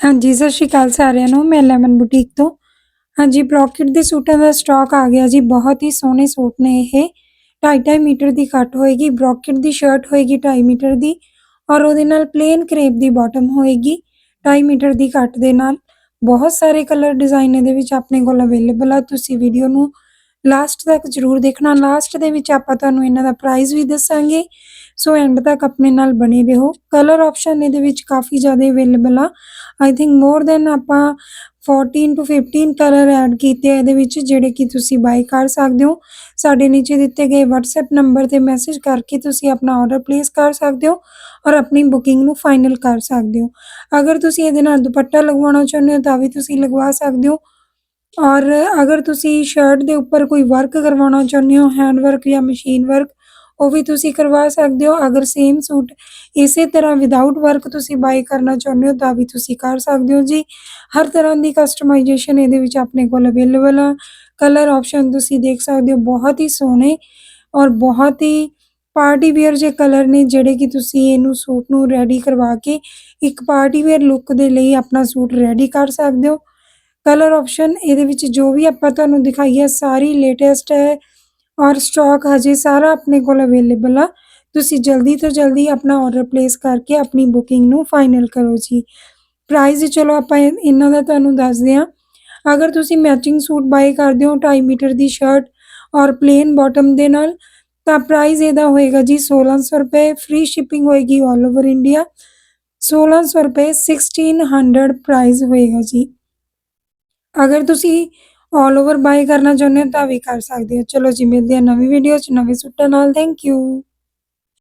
ਹਾਂਜੀ, ਸਤਿ ਸ਼੍ਰੀ ਅਕਾਲ ਸਾਰਿਆਂ ਨੂੰ, ਮੈਂ ਲੈਮਨ ਬੁਟੀਕ ਤੋਂ। ਹਾਂਜੀ, ਬ੍ਰੋਕਟ ਦੇ ਸੂਟਾਂ ਦਾ ਸਟਾਕ ਆ ਗਿਆ ਜੀ, ਬਹੁਤ ਹੀ ਸੋਹਣੇ ਸੂਟ ਨੇ ਇਹ। 2.5 ਮੀਟਰ ਦੀ ਕੱਟ ਹੋਏਗੀ, ਬ੍ਰੋਕਟ ਦੀ ਸ਼ਰਟ ਹੋਏਗੀ 2.5 ਮੀਟਰ ਦੀ ਔਰ ਉਹਦੇ ਨਾਲ ਪਲੇਨ ਕਰੇਪ ਦੀ ਬਾਟਮ ਹੋਏਗੀ 2.5 ਮੀਟਰ ਦੀ ਕੱਟ ਦੇ ਨਾਲ। ਬਹੁਤ ਸਾਰੇ ਕਲਰ ਡਿਜ਼ਾਈਨ ਇਹਦੇ ਵਿੱਚ ਆਪਣੇ ਕੋਲ ਅਵੇਲੇਬਲ ਆ, ਤੁਸੀਂ ਵੀਡੀਓ ਨੂੰ ਲਾਸਟ ਤੱਕ ਜਰੂਰ ਦੇਖਣਾ। ਲਾਸਟ ਦੇ ਵਿੱਚ ਆਪਾਂ ਤੁਹਾਨੂੰ ਇਹਨਾਂ ਦਾ ਪ੍ਰਾਈਸ ਵੀ ਦੱਸਾਂਗੇ। ਸੋ ਐਂਡ ਤੱਕ ਆਪਣੇ ਨਾਲ ਬਣੇ ਰਹੋ। ਕਲਰ ਆਪਸ਼ਨ ਇਹਦੇ ਵਿੱਚ ਕਾਫੀ ਜ਼ਿਆਦਾ ਅਵੇਲੇਬਲ ਆ। ਆਈ ਥਿੰਕ ਮੋਰ ਦੈਨ ਆਪਾਂ 14 ਟੂ 15 ਕਲਰ ਐਡ ਕੀਤੇ ਆ ਇਹਦੇ ਵਿੱਚ, ਜਿਹੜੇ ਕਿ ਤੁਸੀਂ ਬਾਈ ਕਰ ਸਕਦੇ ਹੋ। ਸਾਡੇ ਨੀਚੇ ਦਿੱਤੇ ਗਏ WhatsApp ਨੰਬਰ ਤੇ ਮੈਸੇਜ ਕਰਕੇ ਤੁਸੀਂ ਆਪਣਾ ਆਰਡਰ ਪਲੇਸ ਕਰ ਸਕਦੇ ਹੋ ਔਰ ਆਪਣੀ ਬੁਕਿੰਗ ਨੂੰ ਫਾਈਨਲ ਕਰ ਸਕਦੇ ਹੋ। ਅਗਰ ਤੁਸੀਂ ਇਹਦੇ ਨਾਲ ਦੁਪੱਟਾ ਲਗਵਾਉਣਾ ਚਾਹੁੰਦੇ ਹੋ, ਤਾਂ ਵੀ ਤੁਸੀਂ ਲਗਵਾ ਸਕਦੇ ਹੋ। ਔਰ ਅਗਰ ਤੁਸੀਂ ਸ਼ਰਟ ਦੇ ਉੱਪਰ ਕੋਈ ਵਰਕ ਕਰਵਾਉਣਾ ਚਾਹੁੰਦੇ ਹੋ ਹੈਂਡ ਵਰਕ ਜਾਂ ਮਸ਼ੀਨ ਵਰਕ ਉਹ ਵੀ ਤੁਸੀਂ ਕਰਵਾ ਸਕਦੇ ਹੋ। ਅਗਰ ਸੇਮ ਸੂਟ ਇਸੇ ਤਰ੍ਹਾਂ ਵਿਦਆਊਟ ਵਰਕ ਤੁਸੀਂ ਬਾਈ ਕਰਨਾ ਚਾਹੁੰਦੇ ਹੋ, ਤਾਂ ਵੀ ਤੁਸੀਂ ਕਰ ਸਕਦੇ ਹੋ ਜੀ। ਹਰ ਤਰ੍ਹਾਂ ਦੀ ਕਸਟਮਾਈਜੇਸ਼ਨ ਇਹਦੇ ਵਿੱਚ ਆਪਣੇ ਕੋਲ ਅਵੇਲੇਬਲ ਆ। ਕਲਰ ਆਪਸ਼ਨ ਤੁਸੀਂ ਦੇਖ ਸਕਦੇ ਹੋ, ਬਹੁਤ ਹੀ ਸੋਹਣੇ ਔਰ ਬਹੁਤ ਹੀ ਪਾਰਟੀ ਵੇਅਰ ਜੇ ਕਲਰ ਨੇ, ਜਿਹੜੇ ਕਿ ਤੁਸੀਂ ਇਹਨੂੰ ਸੂਟ ਨੂੰ ਰੈਡੀ ਕਰਵਾ ਕੇ ਇੱਕ ਪਾਰਟੀ ਵੇਅਰ ਲੁੱਕ ਦੇ ਲਈ ਆਪਣਾ ਸੂਟ ਰੈਡੀ ਕਰ ਸਕਦੇ ਹੋ। ਕਲਰ ਆਪਸ਼ਨ ਇਹਦੇ ਵਿੱਚ ਜੋ ਵੀ ਆਪਾਂ ਤੁਹਾਨੂੰ ਦਿਖਾਈ ਹੈ, ਸਾਰੀ ਲੇਟੈਸਟ ਹੈ। ਔਰ ਸਟਾਕ ਹਜੇ ਸਾਰਾ ਆਪਣੇ ਕੋਲ ਅਵੇਲੇਬਲ ਆ। ਤੁਸੀਂ ਜਲਦੀ ਤੋਂ ਜਲਦੀ ਆਪਣਾ ਆਰਡਰ ਪਲੇਸ ਕਰਕੇ ਆਪਣੀ ਬੁਕਿੰਗ ਨੂੰ ਫਾਈਨਲ ਕਰੋ ਜੀ। ਪ੍ਰਾਈਸ ਚਲੋ ਆਪਾਂ ਇਹਨਾਂ ਦਾ ਤੁਹਾਨੂੰ ਦੱਸਦੇ ਹਾਂ। ਅਗਰ ਤੁਸੀਂ ਮੈਚਿੰਗ ਸੂਟ ਬਾਈ ਕਰਦੇ ਹੋ 2.5 ਮੀਟਰ ਦੀ ਸ਼ਰਟ ਔਰ ਪਲੇਨ ਬਾਟਮ ਦੇ ਨਾਲ, ਤਾਂ ਪ੍ਰਾਈਸ ਇਹਦਾ ਹੋਏਗਾ ਜੀ 1600 ਰੁਪਏ ਫ੍ਰੀ ਸ਼ਿਪਿੰਗ ਹੋਏਗੀ 올 ਓਵਰ ਇੰਡੀਆ 1600 ਰੁਪਏ 1600 ਪ੍ਰਾਈਸ ਹੋਏਗਾ ਜੀ। ਅਗਰ ਤੁਸੀਂ ਆਲ ਓਵਰ ਬਾਏ ਕਰਨਾ ਚਾਹੁੰਦੇ ਹੋ ਤਾਂ ਵੀ ਕਰ ਸਕਦੇ ਹੋ। ਚਲੋ ਜੀ, ਮਿਲਦੇ ਆ ਨਵੀਂ ਵੀਡੀਓ 'ਚ, ਨਵੇਂ ਸੂਟਾਂ ਨਾਲ। Thank you